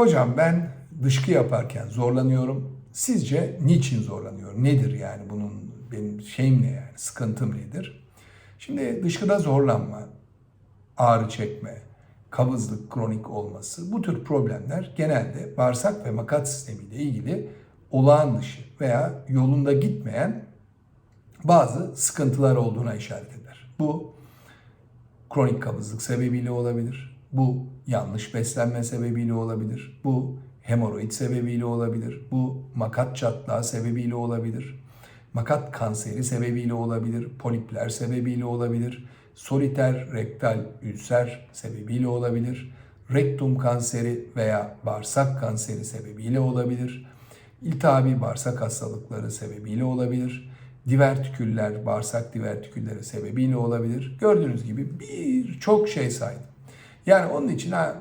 Hocam ben dışkı yaparken zorlanıyorum. Sizce niçin zorlanıyorum? Nedir yani bunun benim şeyim ne yani? Sıkıntım nedir? Şimdi dışkıda zorlanma, ağrı çekme, kabızlık kronik olması bu tür problemler genelde bağırsak ve makat sistemiyle ilgili olağan dışı veya yolunda gitmeyen bazı sıkıntılar olduğuna işaret eder. Bu kronik kabızlık sebebiyle olabilir. Bu yanlış beslenme sebebiyle olabilir. Bu hemoroid sebebiyle olabilir. Bu makat çatlağı sebebiyle olabilir. Makat kanseri sebebiyle olabilir. Polipler sebebiyle olabilir. Soliter rektal ülser sebebiyle olabilir. Rektum kanseri veya bağırsak kanseri sebebiyle olabilir. İltihabi bağırsak hastalıkları sebebiyle olabilir. Divertiküller, bağırsak divertikülleri sebebiyle olabilir. Gördüğünüz gibi birçok şey saydım. Yani onun için ha,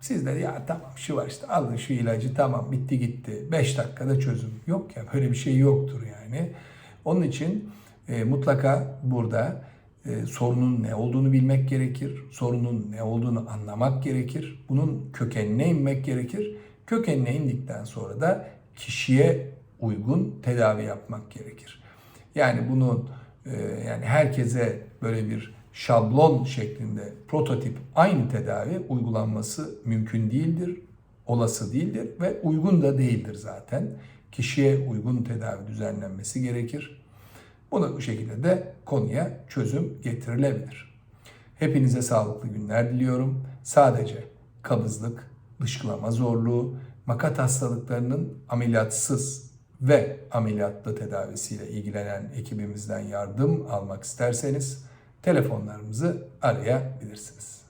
siz de ya tamam şu var işte alın şu ilacı tamam bitti gitti. 5 dakikada çözüm. Yok ya böyle bir şey yoktur yani. Onun için e, mutlaka burada e, sorunun ne olduğunu bilmek gerekir. Sorunun ne olduğunu anlamak gerekir. Bunun kökenine inmek gerekir. Kökenine indikten sonra da kişiye uygun tedavi yapmak gerekir. Yani bunun e, yani herkese böyle bir şablon şeklinde prototip aynı tedavi uygulanması mümkün değildir, olası değildir ve uygun da değildir zaten. Kişiye uygun tedavi düzenlenmesi gerekir. Bunu bu şekilde de konuya çözüm getirilebilir. Hepinize sağlıklı günler diliyorum. Sadece kabızlık, dışkılama zorluğu, makat hastalıklarının ameliyatsız ve ameliyatlı tedavisiyle ilgilenen ekibimizden yardım almak isterseniz telefonlarımızı arayabilirsiniz.